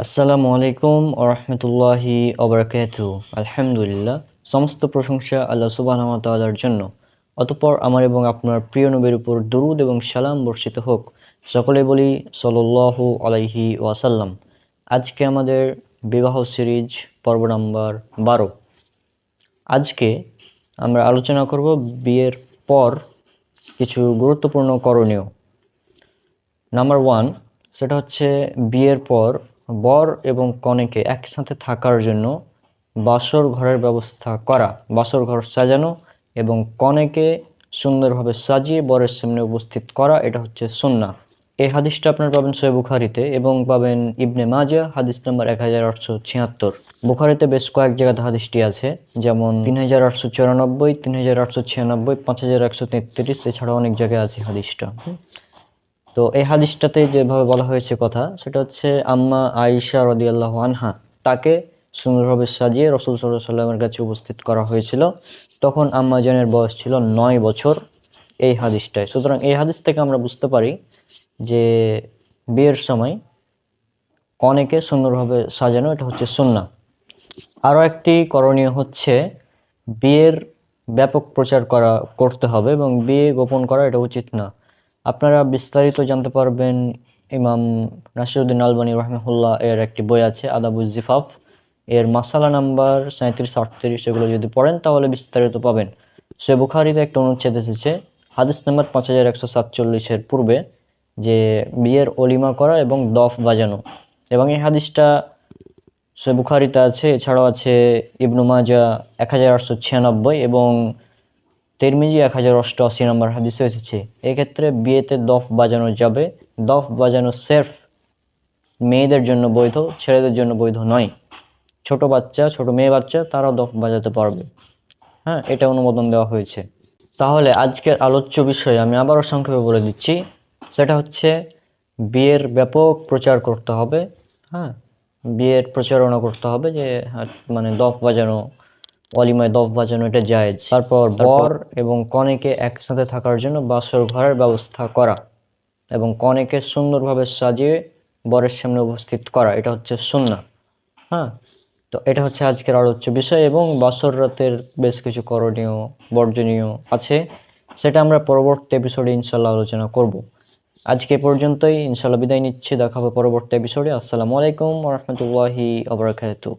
আসসালামু আলাইকুম ওরহমতুল্লাহি ওবরাকাতু আলহামদুলিল্লাহ, সমস্ত প্রশংসা আল্লাহ সুবাহর জন্য। অতঃপর আমার এবং আপনার প্রিয় নবীর উপর দরুদ এবং সালাম বর্ষিত হোক। সকলে বলি সল্লাহু আলাইহি ওয়াসাল্লাম। আজকে আমাদের বিবাহ সিরিজ পর্ব নাম্বার বারো। আজকে আমরা আলোচনা করব বিয়ের পর কিছু গুরুত্বপূর্ণ করণীয়। নাম্বার ওয়ান, সেটা হচ্ছে বিয়ের পর বর এবং কনেকে একসাথে থাকার জন্য বাসর ঘরের ব্যবস্থা করা, বাসর ঘর সাজানো এবং কনেকে সুন্দরভাবে সাজিয়ে বরের সামনে উপস্থিত করা, এটা হচ্ছে সুন্না এই হাদিসটা আপনার পাবেন সৈয় বুখারিতে এবং পাবেন ইবনে মাজা হাদিস নাম্বার এক হাজার আটশো ছিয়াত্তর বুখারিতে বেশ কয়েক জায়গাতে হাদিসটি আছে, যেমন তিন হাজার আটশো চুরানব্বই, তিন হাজার আটশো ছিয়ানব্বই, পাঁচ হাজার একশো তেত্রিশ, এছাড়াও অনেক জায়গায় আছে হাদিসটা। তো এই হাদিসটাতে যেভাবে বলা হয়েছে কথা, সেটা হচ্ছে আম্মা আয়েশা রদিয়াল্লাহ আনহা, তাকে সুন্দরভাবে সাজিয়ে রসুল সাল্লাহ সাল্লামের কাছে উপস্থিত করা হয়েছিল। তখন আম্মা জানের বয়স ছিল নয় বছর এই হাদিসটায়। সুতরাং এই হাদিস থেকে আমরা বুঝতে পারি যে বিয়ের সময় কনেকে সুন্দরভাবে সাজানো, এটা হচ্ছে সুন্না আরও একটি করণীয় হচ্ছে বিয়ের ব্যাপক প্রচার করা, করতে হবে এবং বিয়ে গোপন করা, এটা উচিত না। আপনারা বিস্তারিত জানতে পারবেন ইমাম নাসিরুদ্দিন আলবানী রহমহুল্লাহ এর একটি বই আছে আদাবুজ জিফাফ। এর মাসালা নাম্বার সাঁত্রিশ আটত্রিশ, এগুলো যদি পড়েন তাহলে বিস্তারিত পাবেন। সে বুখারিতে একটা অনুচ্ছেদ এসেছে, হাদিস নাম্বার পাঁচ হাজার একশো সাতচল্লিশের পূর্বে, যে বিয়ের অলিমা করা এবং দফ বাজানো। এবং এই হাদিসটা সে বুখারিতে আছে, এছাড়াও আছে ইবনু মাজা এক হাজার আটশো ছিয়ানব্বই এবং তেরমিজি এক হাজার অষ্টআশি নম্বর হাদিসে এসেছে এক্ষেত্রে বিয়েতে দফ বাজানো যাবে দফ বাজানো সেরফ মেয়েদের জন্য বৈধ ছেলেদের জন্য বৈধ নয়। ছোট বাচ্চা ছোট মেয়ে বাচ্চা তারাও দফ বাজাতে পারবে। হ্যাঁ এটা অনুমোদন দেওয়া হয়েছে। তাহলে আজকের আলোচ্য বিষয় আমি আবারও সংক্ষেপে বলে দিচ্ছি সেটা হচ্ছে বিয়ের ব্যাপক প্রচার করতে হবে হ্যাঁ বিয়ের প্রচারণা করতে হবে যে হ্যাঁ, মানে দফ বাজানো অলিমায় দফ বাজানো এটা জায়েজ। তারপর বর এবং কনেকে একসাথে থাকার জন্য বাসর ঘরের ব্যবস্থা করা এবং কনেকে সুন্দরভাবে সাজিয়ে বরের সামনে উপস্থিত করা এটা হচ্ছে সুন্না হ্যাঁ? তো এটা হচ্ছে আজকের আলোচ্য বিষয় এবং বাসর রাতের বেশ কিছু করণীয় বর্জনীয় আছে সেটা আমরা পরবর্তী এপিসোডে ইনশাল্লাহ আলোচনা করব। আজকে পর্যন্তই ইনশাল্লাহ বিদায় নিচ্ছি দেখাবো পরবর্তী এপিসোডে আসসালামু আলাইকুম রহমতুল্লাহি আবরাকাতু